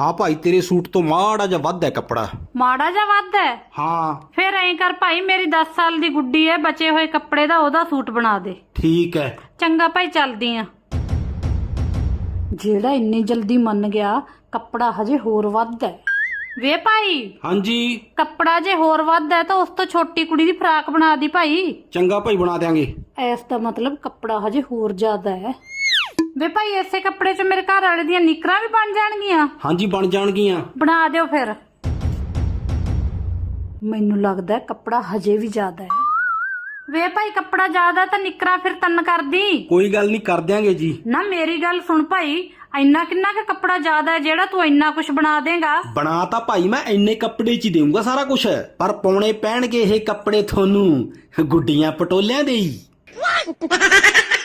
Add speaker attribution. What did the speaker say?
Speaker 1: ਹਾਂ ਭਾਈ ਤੇਰੇ ਸੂਟ ਤੋਂ ਮਾੜਾ ਜਿਹਾ ਵੱਧ ਹੈ ਕੱਪੜਾ।
Speaker 2: ਮਾੜਾ ਜਾਂ ਵੱਧ ਹੈ?
Speaker 1: ਹਾਂ।
Speaker 2: ਫਿਰ ਐਂ ਕਰ ਭਾਈ ਮੇਰੀ 10 ਸਾਲ ਦੀ ਗੁੱਡੀ ਹੈ ਬਚੇ ਹੋਏ ਕੱਪੜੇ ਦਾ ਉਹਦਾ ਸੂਟ ਬਣਾ ਦੇ।
Speaker 1: ਠੀਕ ਹੈ।
Speaker 2: ਚੰਗਾ ਭਾਈ ਚੱਲਦੀ ਆ। ਜਿਹੜਾ ਇੰਨੀ ਜਲਦੀ ਮੰਨ ਗਿਆ ਕੱਪੜਾ ਹਜੇ ਹੋਰ ਵੱਧ ਹੈ। ਵੇ ਭਾਈ
Speaker 1: ਹਾਂਜੀ।
Speaker 2: ਕੱਪੜਾ ਜੇ ਹੋਰ ਵੱਧ ਹੈ ਤਾਂ ਉਸ ਤੋਂ ਛੋਟੀ ਕੁੜੀ ਦੀ ਫਰਾਕ ਬਣਾ ਦੀ ਭਾਈ।
Speaker 1: ਚੰਗਾ ਭਾਈ ਬਣਾ ਦਿਆਂਗੇ।
Speaker 2: ਐਸ ਦਾ ਮਤਲਬ ਕੱਪੜਾ ਹਜੇ ਹੋਰ ਜ਼ਿਆਦਾ ਹੈ। ਵੇ ਭਾਈ ਐਸੇ ਕੱਪੜੇ 'ਚ ਮੇਰੇ ਘਰ ਵਾਲੇ ਦੀਆਂ ਨਿਕਰਾਂ ਵੀ ਬਣ ਜਾਣਗੀਆਂ।
Speaker 1: ਹਾਂਜੀ ਬਣ ਜਾਣਗੀਆਂ।
Speaker 2: ਬਣਾ ਦਿਓ ਫਿਰ। ਮੈਨੂੰ ਲੱਗਦਾ ਹੈ ਕੱਪੜਾ ਹਜੇ ਵੀ ਜ਼ਿਆਦਾ ਹੈ। ਵੇ ਭਾਈ ਕੱਪੜਾ ਜ਼ਿਆਦਾ ਤਾਂ ਨਿਕਰਾਂ ਫਿਰ ਤੰਨ ਕਰਦੀ।
Speaker 1: ਕੋਈ ਗੱਲ ਨਹੀਂ ਕਰ ਦਿਆਂਗੇ ਜੀ।
Speaker 2: ਨਾ ਮੇਰੀ ਗੱਲ ਸੁਣ ਭਾਈ ਇੰਨਾ ਕਿੰਨਾ ਕੁ ਕੱਪੜਾ ਜ਼ਿਆਦਾ ਹੈ ਜਿਹੜਾ ਤੂੰ ਇੰਨਾ ਕੁਝ ਬਣਾ ਦੇਂਗਾ?
Speaker 1: ਬਣਾ ਤਾਂ ਭਾਈ ਮੈਂ ਇੰਨੇ ਕੱਪੜੇ 'ਚ ਹੀ ਦੇਊਂਗਾ ਸਾਰਾ ਕੁਝ ਪਰ ਪਾਉਣੇ ਪੈਣਗੇ ਇਹ ਕੱਪੜੇ ਤੁਹਾਨੂੰ ਗੁੱਡੀਆਂ ਪਟੋਲਿਆਂ ਦੇ ਹੀ।